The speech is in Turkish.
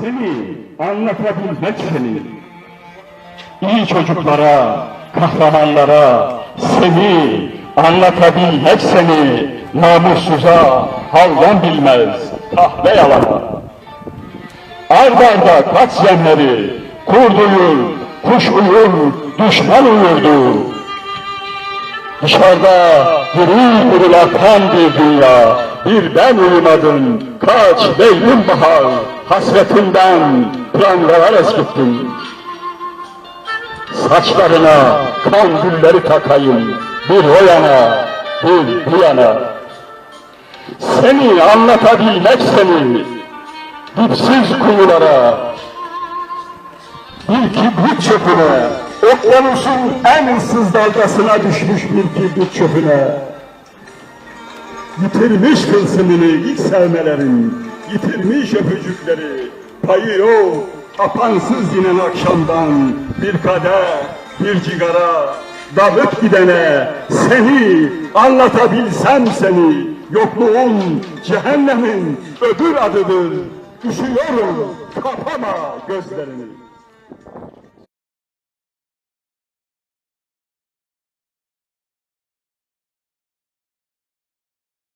Seni anlatabilmek seni. İyi çocuklara, kahramanlara seni anlatabilmek seni namussuza halden bilmez kahve yalana. Arda arda kaç yemleri kurd uyur, kuş uyur, düşman uyurdu. Dışarıda gürül gürül bir dünya, bir ben uyumadım, kaç Leylül bahar, hasretinden prangalar eskittim. Saçlarına kan gülleri takayım, bir o yana, bir bu yana. Seni anlatabilmek seni, dipsiz kuyulara, bir kibrit çöpüne, okyanusun en ıssız dalgasına düşmüş bir kibrit çöpüne. Yitirmiş tılsımını ilk sevmelerin, yitirmiş öpücükleri, payı yok, apansız inen akşamdan bir kadeh, bir cigara, dalıp gidene seni anlatabilsem seni, yokluğun cehennemin öbür adıdır. Üşüyorum, kapama gözlerini.